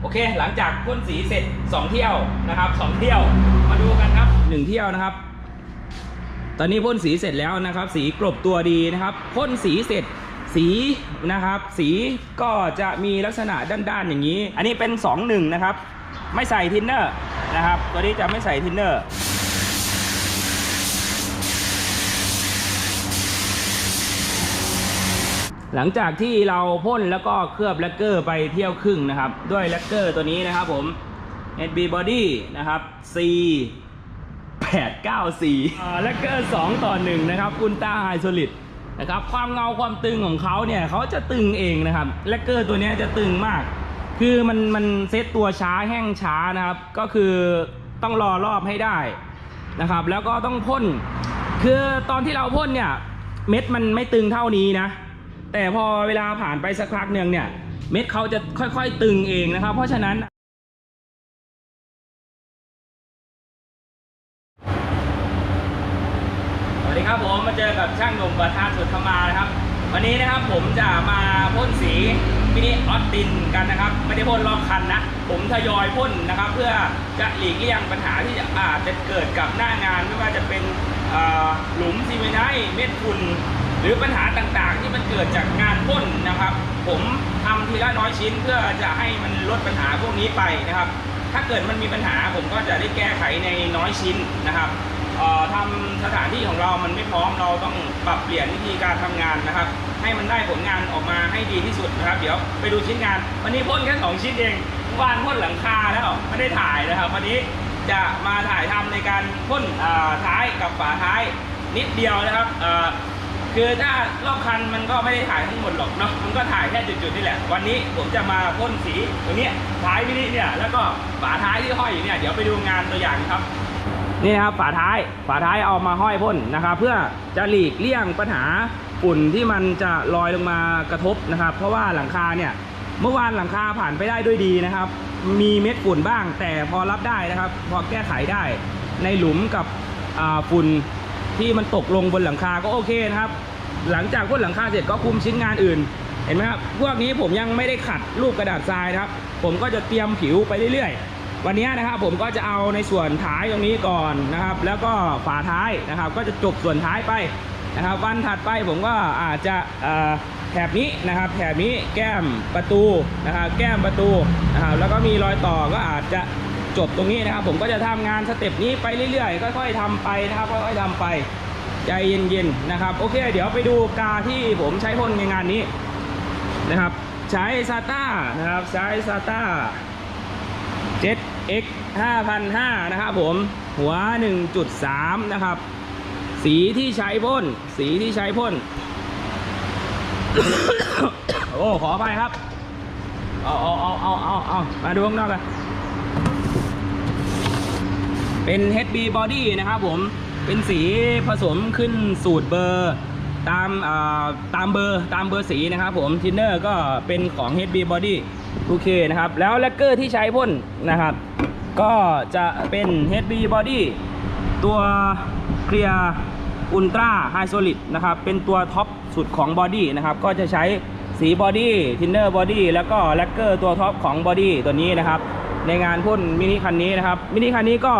โอเค หลังจากพ่นสีเสร็จ 2 เที่ยวนะครับสองเที่ยวมาดูกันครับ 1 เที่ยวนะครับ ตอนนี้พ่นสีเสร็จแล้วนะครับ สีกลบตัวดีนะครับพ่นสีเสร็จสีนะครับ สีก็จะมีลักษณะด้านๆอย่างนี้ อันนี้เป็น 2 1 นะครับ ไม่ใส่ทินเนอร์นะครับ ตัวนี้จะไม่ใส่ทินเนอร์ หลังจากที่เราพ่นแล้วก็เคลือบแลกเกอร์ไปเที่ยวครึ่งนะครับ ด้วยแลกเกอร์ตัวนี้นะครับผม HB Body นะครับ C 894แลกเกอร์ 2 ต่อ 1 นะครับอุลตราไฮโซลิดนะครับความเงาความตึงของเขาเนี่ยเขาจะตึงเองนะครับแลกเกอร์ตัวนี้จะตึงมาก คือมันมันเซตตัวช้าแห้งช้านะครับ ก็คือต้องรอรอบให้ได้นะครับ แล้วก็ต้องพ่น คือตอนที่เราพ่นเนี่ย เม็ดมันไม่ตึงเท่านี้นะ แต่พอเวลาผ่านไปสักพักหนึ่งเนี่ย เม็ดเขาจะค่อยๆตึงเองนะครับ เพราะฉะนั้นสวัสดีครับผมมาเจอกับช่างหนุ่มประธานสุดธรรมานะครับ วันนี้นะครับผมจะมาพ่นสีมินิออสตินกันนะครับ ไม่ได้พ่นรอบคันนะ ผมทยอยพ่นนะครับ เพื่อจะหลีกเลี่ยงปัญหาที่จะอาจจะเกิดกับหน้างานไม่ว่าจะเป็นหลุมซีเมนไนท์เม็ดฝุ่น หรือปัญหาต่างๆ ที่มันเกิดจากงานพ่นนะครับ ผมทำทีละน้อยชิ้นเพื่อจะให้มันลดปัญหาพวกนี้ไปนะครับ ถ้าเกิดมันมีปัญหาผมก็จะได้แก้ไขในน้อยชิ้นนะครับออทำสถานที่ของเรามันไม่พร้อมเราต้องปรับเปลี่ยนวิธีการทำงานนะครับ ให้มันได้ผลงานออกมาให้ดีที่สุดนะครับ เดี๋ยวไปดูชิ้นงาน วันนี้พ่นแค่สองชิ้นเองวานพ่นหลังคาแล้วไม่ได้ถ่ายนะครับวันนี้จะมาถ่ายทำในการพ่นท้ายกับฝาท้ายนิดเดียวนะครับ คือถ้ารอบคันมันก็ไม่ได้ถ่ายทั้งหมดหรอกเนาะมันก็ถ่ายแค่จุดๆนี่แหละ วันนี้ผมจะมาพ่นสีตรงนี้ท้ายมินิเนี่ยแล้วก็ฝาท้ายที่ห้อยอยู่เนี่ยเดี๋ยวไปดูงานตัวอย่างครับ นี่นะครับฝาท้ายฝาท้ายเอามาห้อยพ่นนะครับ เพื่อจะหลีกเลี่ยงปัญหาฝุ่นที่มันจะลอยลงมากระทบนะครับ เพราะว่าหลังคาเนี่ยเมื่อวานหลังคาผ่านไปได้ด้วยดีนะครับ มีเม็ดฝุ่นบ้างแต่พอรับได้นะครับ พอแก้ไขได้ในหลุมกับฝุ่น ที่มันตกลงบนหลังคาก็โอเคนะครับ หลังจากพ่นหลังคาเสร็จก็คุมชิ้นงานอื่น เห็นไหมครับพวกนี้ผมยังไม่ได้ขัดรูปกระดาษทรายนะครับ ผมก็จะเตรียมผิวไปเรื่อยๆ วันนี้นะครับผมก็จะเอาในส่วนท้ายตรงนี้ก่อนนะครับ แล้วก็ฝาท้ายนะครับ ก็จะจบส่วนท้ายไปนะครับ วันถัดไปผมก็อาจจะแถบนี้นะครับแถบนี้แก้มประตูนะครับแก้มประตูนะครับแล้วก็มีรอยต่อก็อาจจะ จบตรงนี้นะครับ ผมก็จะทำงานสเต็ปนี้ไปเรื่อยๆค่อยๆทำไปนะครับค่อยๆทำไปใจเย็นๆนะครับ โอเค เดี๋ยวไปดูกาที่ผมใช้พ่นในงานนี้นะครับ ใช้ซาต้านะครับใช้ซาต้า 7x 5,500นะครับผมหัว 1.3 นะครับ สีที่ใช้พ่นสีที่ใช้พ่นโอ้ ขอไปครับ เอาเอาเอาเอาเอาเอามาดูข้างนอกกัน เป็น HB Body นะครับผมเป็นสีผสมขึ้นสูตรเบอร์ตามอ่าตามเบอร์ตามเบอร์สีนะครับผมทินเนอร์ก็เป็นของ HB Body โอเคนะครับ แล้วแลกเกอร์ที่ใช้พ่นนะครับ ก็จะเป็น HB Body ตัวเคลียร์อุลตราไฮโซลิดนะครับ เป็นตัวท็อปสุดของบอดี้นะครับ ก็จะใช้สีบอดี้ทินเนอร์บอดี้แล้วก็แลกเกอร์ตัวท็อปของบอดี้ตัวนี้นะครับ ในงานพ่นมินิคันนี้นะครับมินิคันนี้ก็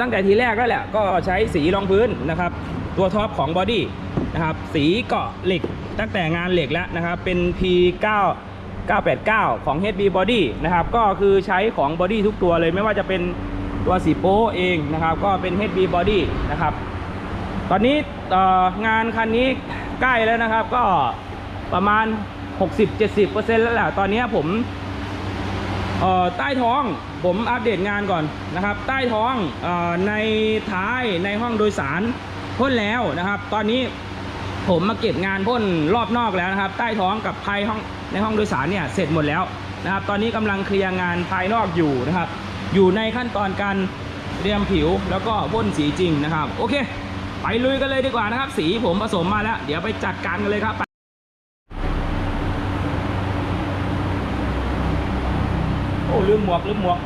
ตั้งแต่ทีแรกแล้วแหละก็ใช้สีรองพื้นนะครับ ตัวท็อปของบอดี้นะครับสีเกาะเหล็กตั้งแต่งานเหล็กแล้วนะครับ เป็น P9 989 ของ HB Body นะครับ ก็คือใช้ของบอดี้ทุกตัวเลยไม่ว่าจะเป็นตัวสีโป้เองนะครับ ก็เป็น HB Body นะครับ ตอนนี้งานคันนี้ใกล้แล้วนะครับ ก็ประมาณ 60-70%แล้วแหละตอนนี้ผมใต้ท้อง ผมอัปเดตงานก่อนนะครับ ใต้ท้องอในท้ายในห้องโดยสารพ่นแล้วนะครับ ตอนนี้ผมมาเก็บงานพ่นรอบนอกแล้วนะครับ ใต้ท้องกับภายห้องในห้องโดยสารเนี่ยเสร็จหมดแล้วนะครับ ตอนนี้กำลังเคลียร์งานภายนอกอยู่นะครับ อยู่ในขั้นตอนการเตรียมผิวแล้วก็พ่นสีจริงนะครับ โอเค ไปลุยกันเลยดีกว่านะครับ สีผมผสมมาแล้ว เดี๋ยวไปจัดการกันเลยครับโอ้ลืมหมวกลืมหมวก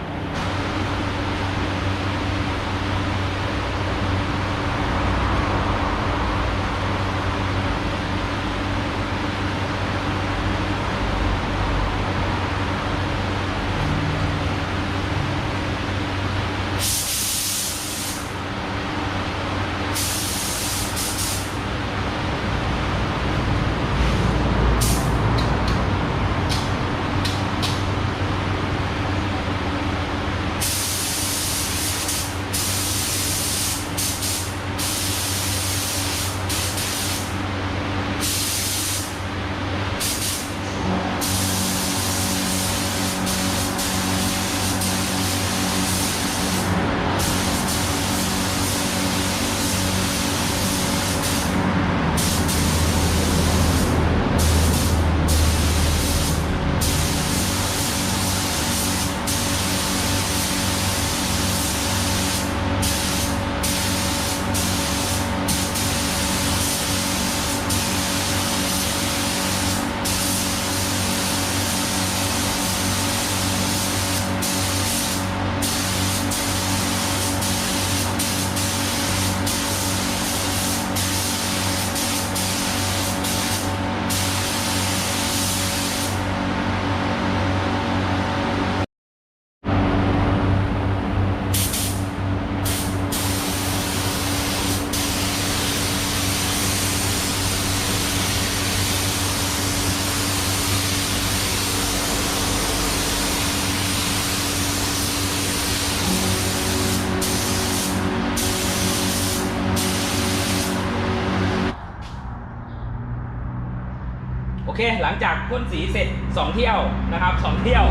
เค หลังจากพ่นสีเสร็จ 2 เที่ยวนะครับ 2 เที่ยว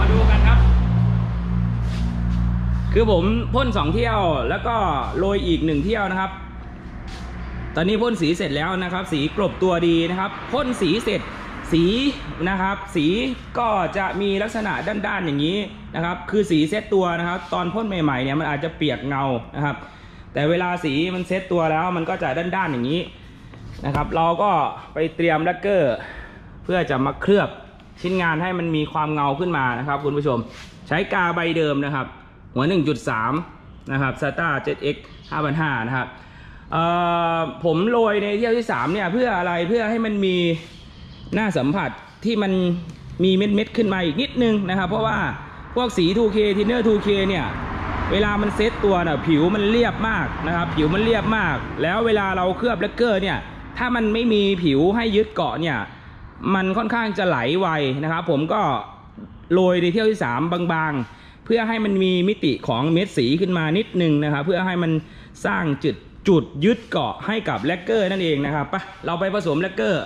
มาดูกันครับ คือผมพ่น 2 เที่ยวแล้วก็โรยอีก 1 เที่ยวนะครับ ตอนนี้พ่นสีเสร็จแล้วนะครับ สีกลบตัวดีนะครับพ่นสีเสร็จสีนะครับ สีก็จะมีลักษณะด้านๆอย่างนี้นะครับ คือสีเซตตัวนะครับ ตอนพ่นใหม่ๆเนี่ยมันอาจจะเปียกเงานะครับ แต่เวลาสีมันเซตตัวแล้วมันก็จะด้านๆอย่างนี้นะครับ เราก็ไปเตรียมแลกเกอร์ เพื่อจะมาเคลือบชิ้นงานให้มันมีความเงาขึ้นมานะครับคุณผู้ชม ใช้กาใบเดิมนะครับ หัว 1.3 นะครับ SATA 7X 5,500นะครับผมโรยในเที่ยวที่ 3 เนี่ยเพื่ออะไรเพื่อให้มันมีหน้าสัมผัสที่มันมีเม็ดเม็ดๆขึ้นมาอีกนิดนึงนะครับ เพราะว่าพวกสี 2K ทินเนอร์ 2K เนี่ยเวลามันเซตตัวน่ะผิวมันเรียบมากนะครับ ผิวมันเรียบมาก แล้วเวลาเราเคลือบแลกเกอร์เนี่ยถ้ามันไม่มีผิวให้ยึดเกาะเนี่ย มันค่อนข้างจะไหลไวนะครับ ผมก็โรยในเที่ยวที่ 3 บางๆ เพื่อให้มันมีมิติของเม็ดสีขึ้นมานิดนึงนะครับ เพื่อให้มันสร้างจุดจุดยึดเกาะให้กับแลกเกอร์นั่นเองนะครับไปเราไปผสมแลกเกอร์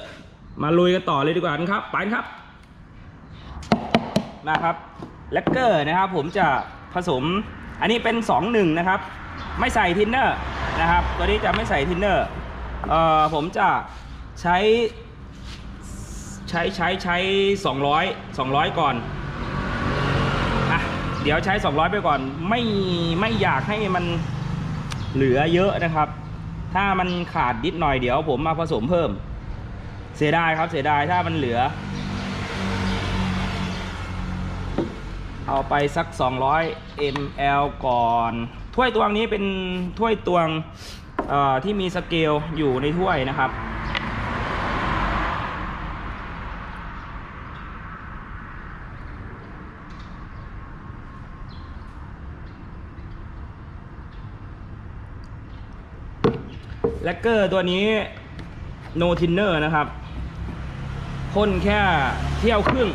มาลุยกันต่อเลยดีกว่านะครับไปครับนะครับแลกเกอร์นะครับ ผมจะผสมอันนี้เป็น 2 1 นะครับ ไม่ใส่ทินเนอร์นะครับตัวนี้จะไม่ใส่ทินเนอร์เอ่อผมจะใช้ ใช้ใช้ใช้200 200ก่อนอะเดี๋ยวใช้200ไปก่อน ไม่ไม่อยากให้มันเหลือเยอะนะครับ ถ้ามันขาดนิดหน่อยเดี๋ยวผมมาผสมเพิ่ม เสียดายครับเสียดายถ้ามันเหลือ เอาไปสัก 200 ml ก่อน ถ้วยตวงนี้เป็นถ้วยตวงที่มีสเกลอยู่ในถ้วยนะครับ แลกเกอร์ตัวนี้ no thinner นะครับพ่นแค่เที่ยวครึ่ง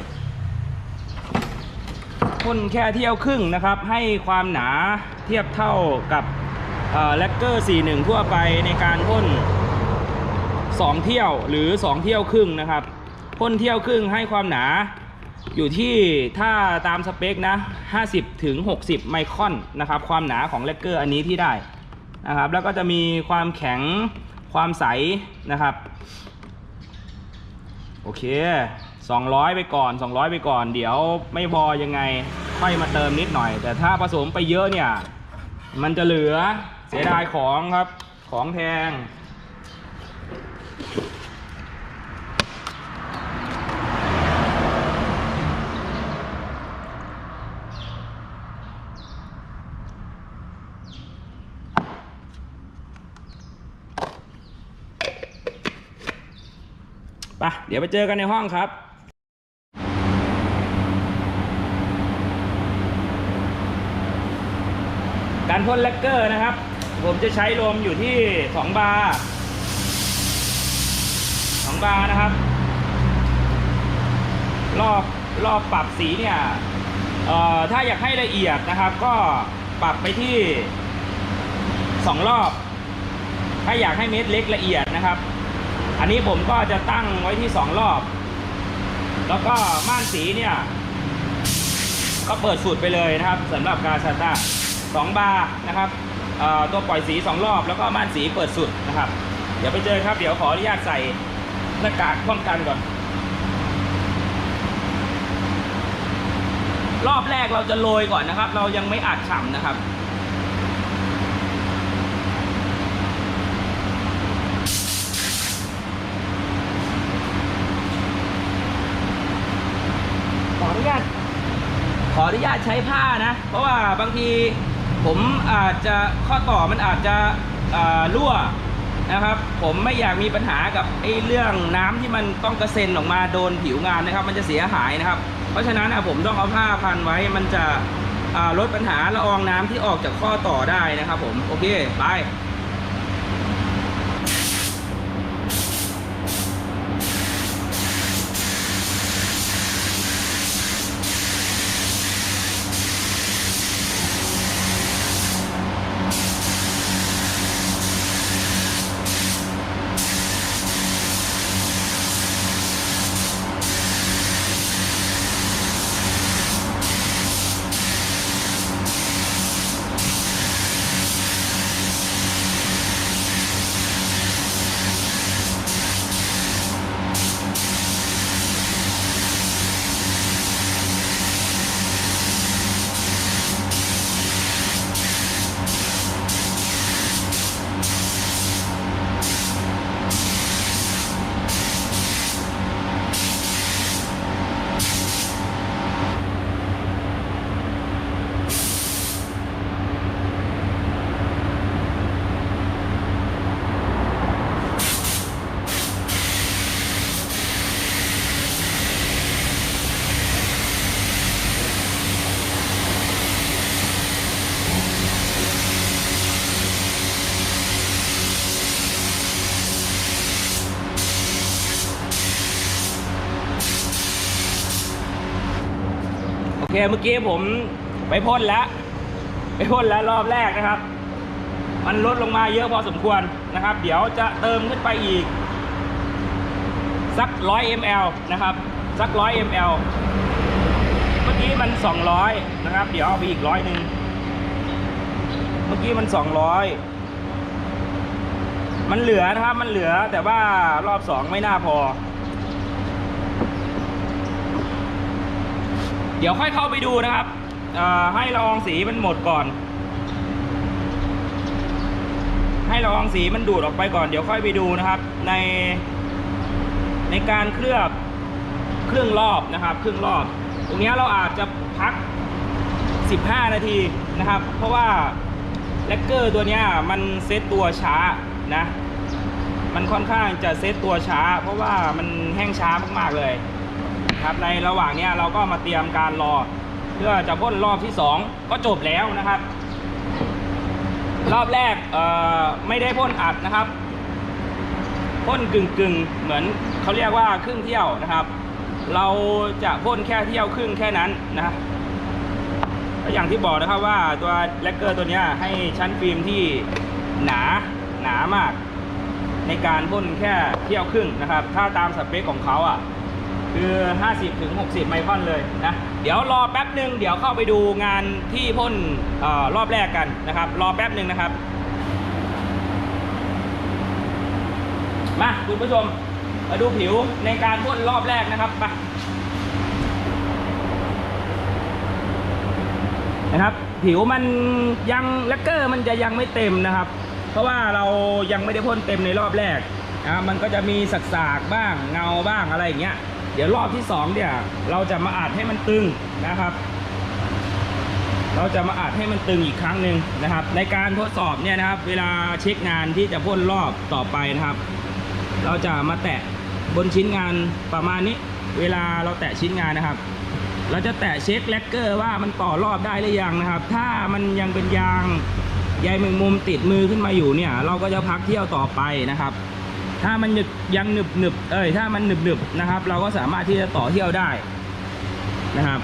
พ่นแค่เที่ยวครึ่งนะครับ ให้ความหนาเทียบเท่ากับแลกเกอร์ 41 ทั่วไปในการพ่น2 เที่ยวหรือ 2 เที่ยวครึ่งนะครับพ่นเที่ยวครึ่งให้ความหนาอยู่ที่ถ้าตามสเปคนะ 50ถึง60 ไมครอนนะครับ ความหนาของแลกเกอร์อันนี้ที่ได้ นะครับ แล้วก็จะมีความแข็งความใสนะครับ โอเค 200 ไปก่อน 200 ไปก่อน เดี๋ยวไม่พอยังไงค่อยมาเติมนิดหน่อย แต่ถ้าผสมไปเยอะเนี่ย มันจะเหลือเสียดายของครับของแพง ดี๋ยวไปเจอกันในห้องครับการพ่นแลกเกอร์นะครับ ผมจะใช้ลมอยู่ที่ 2 บาร์2บาร์นะครับ รอบรอบปรับสีเนี่ยเอ่อถ้าอยากให้ละเอียดนะครับ ก็ปรับไปที่ 2 รอบ ถ้าอยากให้เม็ดเล็กละเอียดนะครับ อันนี้ผมก็จะตั้งไว้ที่2รอบ แล้วก็ม่านสีเนี่ย ก็เปิดสุดไปเลยนะครับสำหรับกาซาต้าสองบาร์นะครับตัวปล่อยสี2รอบแล้วก็ม่านสีเปิดสุดนะครับ เดี๋ยวไปเจอครับ เดี๋ยวขออนุญาตใส่หน้ากากป้องกันก่อน รอบแรกเราจะโรยก่อนนะครับ เรายังไม่อัดฉ่ำนะครับ ขออนุญาต ขออนุญาตใช้ผ้านะ เพราะว่าบางทีผมอาจจะข้อต่อมันอาจจะรั่วนะครับ ผมไม่อยากมีปัญหากับไอ้เรื่องน้ำที่มันต้องกระเซ็นออกมาโดนผิวงานนะครับ มันจะเสียหายนะครับ เพราะฉะนั้นผมต้องเอาผ้าพันไว้มันจะลดปัญหาละอองน้ำที่ออกจากข้อต่อได้นะครับ ผมโอเคไป เคเมื่อกี้ผมไปพ่นแล้วไปพ่นแล้วรอบแรกนะครับ มันลดลงมาเยอะพอสมควรนะครับ เดี๋ยวจะเติมขึ้นไปอีก สักร้อย ml นะครับ สักร้อย ml เมื่อกี้มัน 200 นะครับ เดี๋ยวเอาไปอีกร้อยหนึ่งเมื่อกี้มัน 200 มันเหลือนะครับ มันเหลือแต่ว่ารอบสองไม่น่าพอ เดี๋ยวค่อยเข้าไปดูนะครับให้ละอองสีมันหมดก่อน ให้ละอองสีมันดูดออกไปก่อน เดี๋ยวค่อยไปดูนะครับ ในในการเคลือบเครื่องรอบนะครับเครื่องรอบ ตรงนี้เราอาจจะพัก 15 นาทีนะครับ เพราะว่าแลกเกอร์ตัวนี้มันเซตตัวช้านะ มันค่อนข้างจะเซตตัวช้า เพราะว่ามันแห้งช้ามากๆเลย ครับในระหว่างนี้เราก็มาเตรียมการรอ เพื่อจะพ่นรอบที่ 2 ก็จบแล้วนะครับ รอบแรกไม่ได้พ่นอัดนะครับพ่นกึ่งกึ่งๆเหมือนเขาเรียกว่าครึ่งเที่ยวนะครับ เราจะพ่นแค่เที่ยวครึ่งแค่นั้นนะก็อย่างที่บอกนะครับว่าตัวแลกเกอร์ตัวนี้ให้ชั้นฟิล์มที่หนาหนามาก ในการพ่นแค่เที่ยวครึ่งนะครับ ถ้าตามสเปคของเขาอะ คือ 50ถึง60 ไมครอนเลยนะ เดี๋ยวรอแป๊บหนึ่งเดี๋ยวเข้าไปดูงานที่พ่นออรอบแรกกันนะครับ รอแป๊บหนึ่งนะครับ มาคุณผู้ชมมาดูผิวในการพ่นรอบแรกนะครับมานะครับผิวมันยังแลกเกอร์มันจะยังไม่เต็มนะครับ เพราะว่าเรายังไม่ได้พ่นเต็มในรอบแรกนะครับมันก็จะมีสักๆบ้างเงาบ้างอะไรอย่างเงี้ย เดี๋ยวรอบที่สองเนี่ยเราจะมาอัดให้มันตึงนะครับ เราจะมาอัดให้มันตึงอีกครั้งหนึ่งนะครับ ในการทดสอบเนี่ยนะครับ เวลาเช็คงานที่จะพ่นรอบต่อไปนะครับ เราจะมาแตะบนชิ้นงานประมาณนี้ เวลาเราแตะชิ้นงานนะครับ เราจะแตะเช็คแลกเกอร์ว่ามันต่อรอบได้หรือยังนะครับ ถ้ามันยังเป็นยางใยแมงมุมติดมือขึ้นมาอยู่เนี่ย เราก็จะพักเที่ยวต่อไปนะครับ ถ้ามันหนึบยังหนึบหนึบเอ้ยถ้ามันหนึบหนึบนะครับ เราก็สามารถที่จะต่อเที่ยวได้นะครับ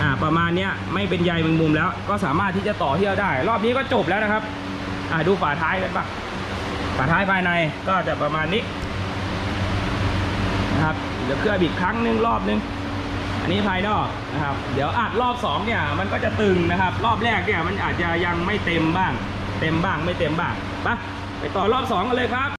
อ่าประมาณเนี้ยไม่เป็นใยแมงมุมแล้ว ก็สามารถที่จะต่อเที่ยวได้ รอบนี้ก็จบแล้วนะครับ อ่าดูฝาท้ายกันปะฝาท้ายภายในก็จะประมาณนี้นะครับเดี๋ยวเคลือบอีกครั้งหนึ่งรอบนึงอันนี้ภายนอกนะครับ เดี๋ยวอัดรอบสองเนี่ยมันก็จะตึงนะครับ รอบแรกเนี่ยมันอาจจะยังไม่เต็มบ้าง เต็มบ้างไม่เต็มบ้างไป ไปต่อรอบสองกันเลยครับ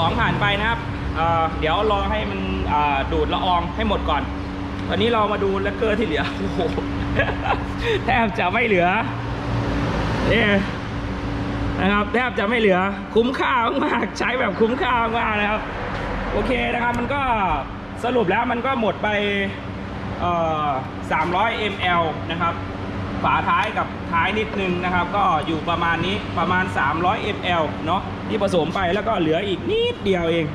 2 ผ่านไปนะครับเเดี๋ยวรอให้มันดูดละอองให้หมดก่อน ตอนนี้เรามาดูแลกเกอร์ที่เหลือโอ้โหแทบจะไม่เหลือเนี่ยนะครับแทบจะไม่เหลือคุ้มค่ามากใช้แบบคุ้มค่ามากนะครับ โอเคนะครับมันก็สรุปแล้วมันก็หมดไป300 ml นะครับ ฝาท้ายกับท้ายนิดนึงนะครับ ก็อยู่ประมาณนี้ประมาณ 300 ml เนาะที่ผสมไปแล้วก็เหลืออีกนิดเดียวเอง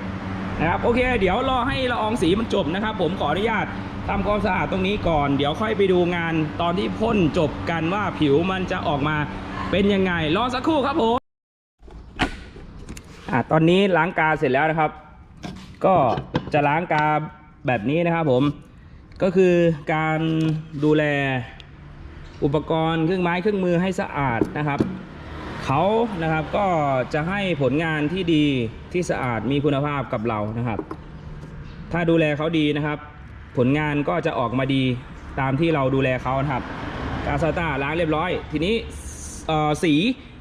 นะครับโอเค เดี๋ยวรอให้ละอองสีมันจบนะครับ ผมขออนุญาตทำความสะอาดตรงนี้ก่อน เดี๋ยวค่อยไปดูงานตอนที่พ่นจบกันว่าผิวมันจะออกมาเป็นยังไง รอสักครู่ครับผมอะตอนนี้ล้างกาเสร็จแล้วนะครับ ก็จะล้างกาแบบนี้นะครับผมก็คือการดูแล อุปกรณ์เครื่องไม้เครื่องมือให้สะอาดนะครับเขานะครับก็จะให้ผลงานที่ดีที่สะอาดมีคุณภาพกับเรานะครับ ถ้าดูแลเขาดีนะครับ ผลงานก็จะออกมาดีตามที่เราดูแลเขาครับกาซาต้าล้างเรียบร้อย ทีนี้เอ่อสี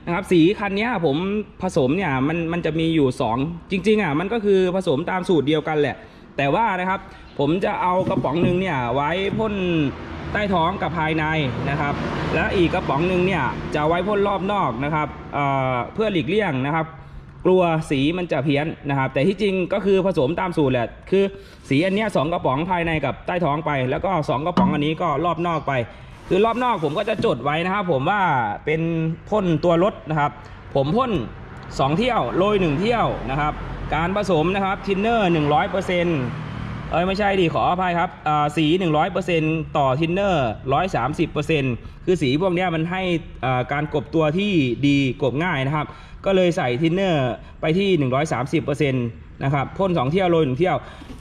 นะครับสีคันนี้ผมผสมเนี่ยมันมันจะมีอยู่ 2 จริงๆอะมันก็คือผสมตามสูตรเดียวกันแหละ แต่ว่านะครับผมจะเอากระป๋องหนึ่งเนี่ยไว้พ่น ใต้ท้องกับภายในนะครับ และอีกกระป๋องหนึ่งเนี่ยจะไว้พ่นรอบนอกนะครับเเพื่อหลีกเลี่ยงนะครับ กลัวสีมันจะเพี้ยนนะครับ แต่ที่จริงก็คือผสมตามสูตรแหละคือสีอันเนี้ยสองกระป๋องภายในกับใต้ท้องไป แล้วก็สองกระป๋องอันนี้ก็รอบนอกไป คือรอบนอกผมก็จะจดไว้นะครับ ผมว่าเป็นพ่นตัวรถนะครับ ผมพ่น2 เที่ยวโรย1เที่ยวนะครับ การผสมนะครับทินเนอร์100%เอ้ยไม่ใช่ดิขออภัยครับอ่าสี 100%ต่อทินเนอร์ 130%คือสีพวกนี้มันให้การกบตัวที่ดีกบง่ายนะครับ ก็เลยใส่ทินเนอร์ไปที่ 130%นะครับพ่น2เที่ยวโรย1เที่ยว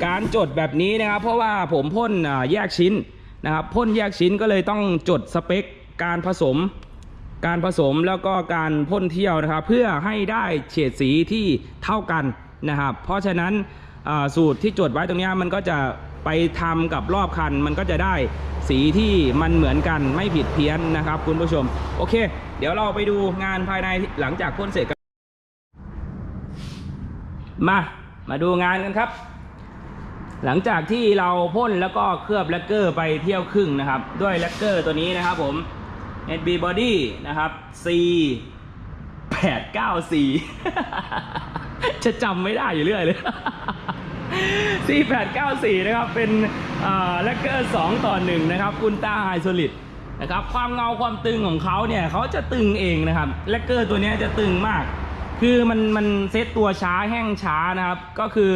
การจดแบบนี้นะครับ เพราะว่าผมพ่นแยกชิ้นนะครับพ่นแยกชิ้นก็เลยต้องจดสเปคการผสม การผสมแล้วก็การพ่นเที่ยวนะครับ เพื่อให้ได้เฉดสีที่เท่ากันนะครับ เพราะฉะนั้น สูตรที่จดไว้ตรงนี้มันก็จะไปทำกับรอบคัน มันก็จะได้สีที่มันเหมือนกันไม่ผิดเพี้ยนนะครับ คุณผู้ชม โอเค เดี๋ยวเราไปดูงานภายในหลังจากพ่นเสร็จกันมา มาดูงานกันครับ หลังจากที่เราพ่นแล้วก็เคลือบแลกเกอร์ไปเที่ยวครึ่งนะครับ ด้วยแลกเกอร์ตัวนี้นะครับผม NB Body นะครับ C 894จะจำไม่ได้อยู่เรื่อยเลย C 894 นะครับ เป็นแลกเกอร์ 2 ต่อ 1 นะครับอุลตราไฮโซลิดนะครับ ความเงาความตึงของเขาเนี่ยเขาจะตึงเองนะครับแลกเกอร์ตัวนี้จะตึงมาก คือมันมันเซตตัวช้าแห้งช้านะครับ ก็คือ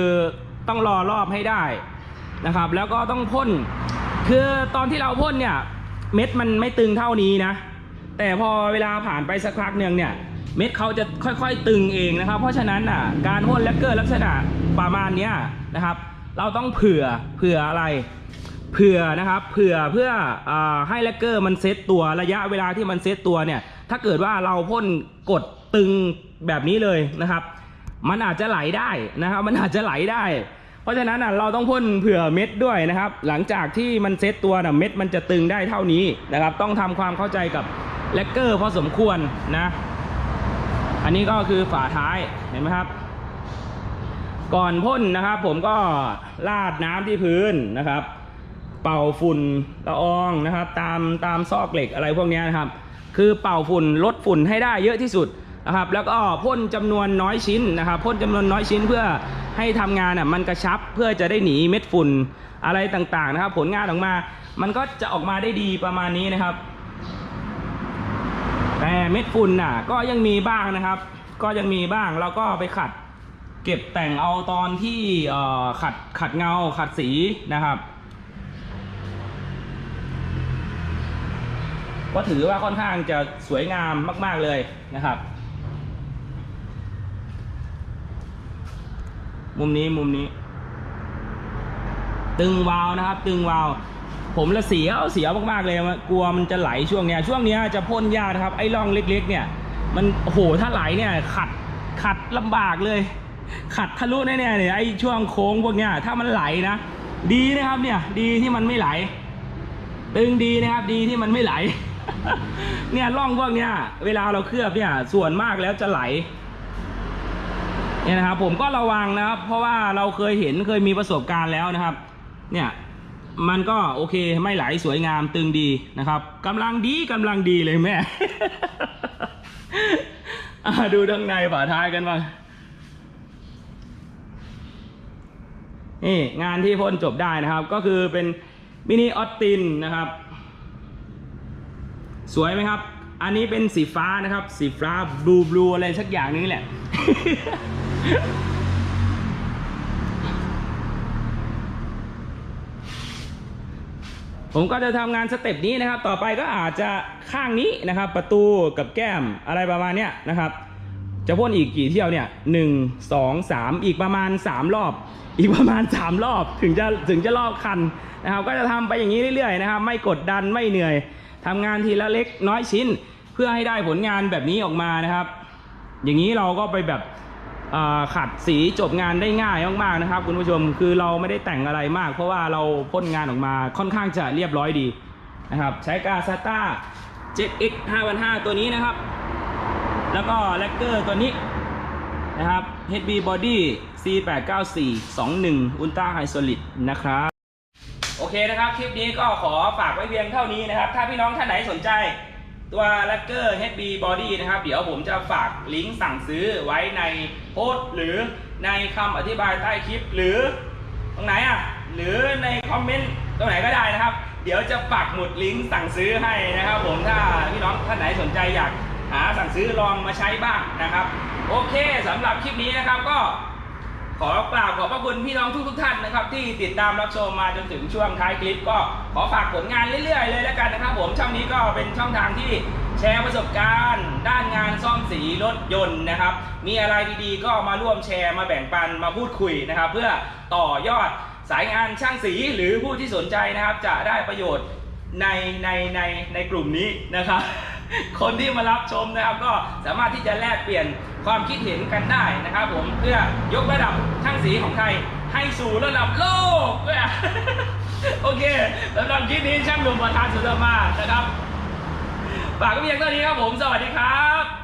ต้องรอรอบให้ได้นะครับ แล้วก็ต้องพ่น คือตอนที่เราพ่นเนี่ย เม็ดมันไม่ตึงเท่านี้นะ แต่พอเวลาผ่านไปสักพักหนึ่งเนี่ยเม็ดเขาจะค่อยๆตึงเองนะครับ เพราะฉะนั้นอะการพ่นแลกเกอร์ลักษณะประมาณเนี้ย นะครับ เราต้องเผื่อเผื่ออะไร เผื่อนะครับเผื่อเพื่ออให้แลกเกอร์มันเซตตัวระยะเวลาที่มันเซตตัวเนี่ยถ้าเกิดว่าเราพ่นกดตึงแบบนี้เลยนะครับ มันอาจจะไหลได้นะครับ มันอาจจะไหลได้ เพราะฉะนั้นอะเราต้องพ่นเผื่อเม็ดด้วยนะครับ หลังจากที่มันเซตตัวน่ะเม็ดมันจะตึงได้เท่านี้นะครับ ต้องทำความเข้าใจกับแลกเกอร์พอสมควรนะ อันนี้ก็คือฝาท้ายเห็นไหมครับ ก่อนพ่นนะครับ ผมก็ราดน้ำที่พื้นนะครับ เป่าฝุ่นละอองนะครับ ตามตามซอกเหล็กอะไรพวกนี้นะครับ คือเป่าฝุ่นลดฝุ่นให้ได้เยอะที่สุดนะครับ แล้วก็พ่นจำนวนน้อยชิ้นนะครับพ่นจำนวนน้อยชิ้นเพื่อให้ทำงานอะมันกระชับเพื่อจะได้หนีเม็ดฝุ่นอะไรต่างๆนะครับ ผลงานออกมา มันก็จะออกมาได้ดีประมาณนี้นะครับ แต่เม็ดฝุ่นน่ะ ก็ยังมีบ้างนะครับ ก็ยังมีบ้างเราก็ไปขัด ก็บแต่งเอาตอนที่ขัดขัดเงาขัดสีนะครับ ก็ถือว่าค่อนข้างจะสวยงามมาก ๆเลยนะครับ มุมนี้มุมนี้ ตึงวาวนะครับ ตึงวาวผมละเสียวเสียวมากๆเลยกลัวมันจะไหลช่วงเนี้ยช่วงเนี้ยจะพ่นยาครับไอ้ร่องเล็ก ๆ เนี่ย มันโอ้โหถ้าไหลเนี่ยขัดขัดลำบากเลย ขัดทะลุแน่ๆเนี่ยไอ้ช่วงโค้งพวกเนี้ยถ้ามันไหลนะ ดีนะครับเนี่ย ดีที่มันไม่ไหล ตึงดีนะครับ ดีที่มันไม่ไหล เนี่ยร่องพวกเนี้ย เวลาเราเคลือบเนี่ย ส่วนมากแล้วจะไหล เนี่ยนะครับ ผมก็ระวังนะครับ เพราะว่าเราเคยเห็นเคยมีประสบการณ์แล้วนะครับ เนี่ยมันก็โอเคไม่ไหลสวยงามตึงดีนะครับกำลังดีกำลังดีเลยแม่ดูด้านในฝาท้ายกันบ้าง นี่งานที่พ่นจบได้นะครับ ก็คือเป็นมินิออตตินนะครับ สวยไหมครับ อันนี้เป็นสีฟ้านะครับ สีฟ้าบลูบลูอะไรสักอย่างนึงแหละ ผมก็จะทำงานสเต็ปนี้นะครับ ต่อไปก็อาจจะข้างนี้นะครับ ประตูกับแก้มอะไรประมาณเนี้ยนะครับ จะพ่นอีกกี่เที่ยวเนี่ยหนึ่งสองสามอีกประมาณสามรอบ อีกประมาณสามรอบถึงจะถึงจะรอบคันนะครับ ก็จะทำไปอย่างนี้เรื่อยๆนะครับ ไม่กดดันไม่เหนื่อยทำงานทีละเล็กน้อยชิ้น เพื่อให้ได้ผลงานแบบนี้ออกมานะครับ อย่างนี้เราก็ไปแบบขัดสีจบงานได้ง่ายมากๆนะครับ คุณผู้ชมคือเราไม่ได้แต่งอะไรมาก เพราะว่าเราพ่นงานออกมาค่อนข้างจะเรียบร้อยดีนะครับ ใช้กาซาต้า 7x 5,500 ตัวนี้นะครับ แล้วก็แลกเกอร์ตัวนี้นะครับ HB Body C894 21 Ultra High Solid นะครับ โอเคนะครับ คลิปนี้ก็ขอฝากไว้เพียงเท่านี้นะครับ ถ้าพี่น้องท่านไหนสนใจตัวแลกเกอร์ HB Body นะครับ เดี๋ยวผมจะฝากลิงก์สั่งซื้อไว้ในโพสต์ หรือในคำอธิบายใต้คลิปหรือตรงไหนอะ หรือในคอมเมนต์ตรงไหนก็ได้นะครับ เดี๋ยวจะปักหมุดลิงก์สั่งซื้อให้นะครับ ผมถ้าพี่น้องท่านไหนสนใจอยากหาสั่งซื้อลองมาใช้บ้างนะครับ โอเคสำหรับคลิปนี้นะครับก็ ขอกราบขอบพระคุณพี่น้องทุกทุกท่านนะครับ ที่ติดตามรับชมมาจนถึงช่วงท้ายคลิป ก็ขอฝากผลงานเรื่อยๆ เลยแล้วกันนะครับ ผมช่องนี้ก็เป็นช่องทางที่แชร์ประสบการณ์ ด้านงานซ่อมสีรถยนต์นะครับ มีอะไรดีๆ ก็มาร่วมแชร์มาแบ่งปันมาพูดคุยนะครับ เพื่อต่อยอดสายงานช่างสีหรือผู้ที่สนใจนะครับ จะได้ประโยชน์ในในในในกลุ่มนี้นะครับ คนที่มารับชมนะครับ ก็สามารถที่จะแลกเปลี่ยนความคิดเห็นกันได้นะครับผมเพื่อยกระดับช่างสีของไทยให้สู่ระดับโลกโอเคสำหรับคลิปนี้ช่างหนุ่มประธานสุดมานะครับฝากก็เพียงเท่านี้ครับผม สวัสดีครับ